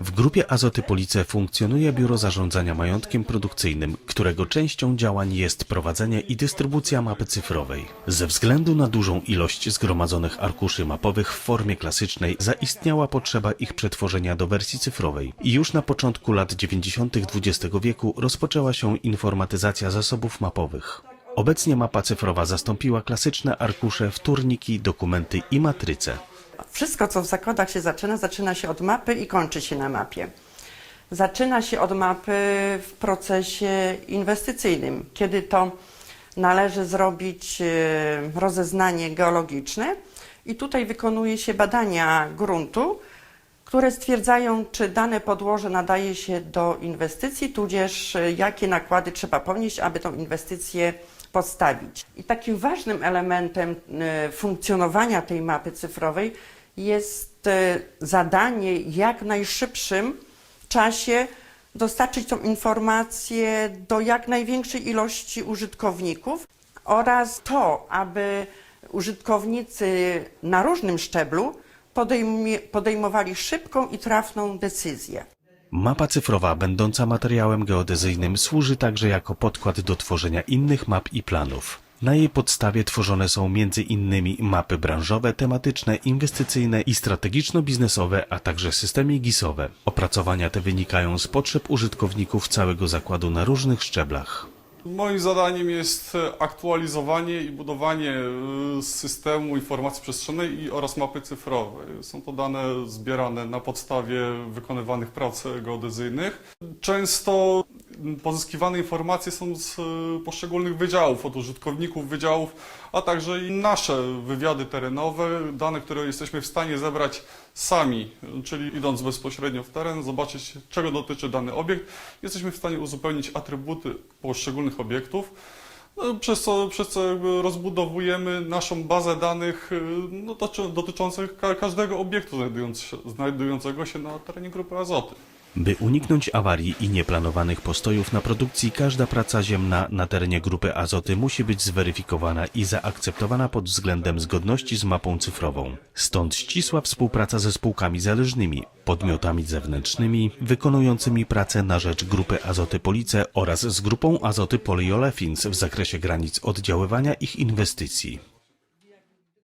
W grupie Azoty Police funkcjonuje Biuro Zarządzania Majątkiem Produkcyjnym, którego częścią działań jest prowadzenie i dystrybucja mapy cyfrowej. Ze względu na dużą ilość zgromadzonych arkuszy mapowych w formie klasycznej zaistniała potrzeba ich przetworzenia do wersji cyfrowej i już na początku lat 90. XX wieku rozpoczęła się informatyzacja zasobów mapowych. Obecnie mapa cyfrowa zastąpiła klasyczne arkusze, wtórniki, dokumenty i matryce. Wszystko, co w zakładach się zaczyna, zaczyna się od mapy i kończy się na mapie. Zaczyna się od mapy w procesie inwestycyjnym, kiedy to należy zrobić e, rozeznanie geologiczne i tutaj wykonuje się badania gruntu, które stwierdzają, czy dane podłoże nadaje się do inwestycji, tudzież e, jakie nakłady trzeba ponieść, aby tą inwestycję postawić. I takim ważnym elementem e, funkcjonowania tej mapy cyfrowej jest e, zadanie jak najszybszym czasie dostarczyć tą informację do jak największej ilości użytkowników oraz to, aby użytkownicy na różnym szczeblu podejmowali szybką i trafną decyzję. Mapa cyfrowa, będąca materiałem geodezyjnym, służy także jako podkład do tworzenia innych map i planów. Na jej podstawie tworzone są między innymi mapy branżowe, tematyczne, inwestycyjne i strategiczno-biznesowe, a także systemy GIS-owe. Opracowania te wynikają z potrzeb użytkowników całego zakładu na różnych szczeblach. Moim zadaniem jest e, aktualizowanie i budowanie e, systemu informacji przestrzennej oraz mapy cyfrowej. Są to dane zbierane na podstawie wykonywanych prac geodezyjnych. Często pozyskiwane informacje są z e, poszczególnych wydziałów, od użytkowników wydziałów, a także i nasze wywiady terenowe, dane, które jesteśmy w stanie zebrać sami, czyli idąc bezpośrednio w teren, zobaczyć czego dotyczy dany obiekt. Jesteśmy w stanie uzupełnić atrybuty poszczególnych obiektów, no, przez, co, przez co rozbudowujemy naszą bazę danych y, no, doty- dotyczących ka- każdego obiektu znajdującego się na terenie Grupy Azoty. By uniknąć awarii i nieplanowanych postojów na produkcji, każda praca ziemna na terenie grupy Azoty musi być zweryfikowana i zaakceptowana pod względem zgodności z mapą cyfrową. Stąd ścisła współpraca ze spółkami zależnymi, podmiotami zewnętrznymi, wykonującymi pracę na rzecz grupy Azoty Police oraz z grupą Azoty Polyolefins w zakresie granic oddziaływania ich inwestycji.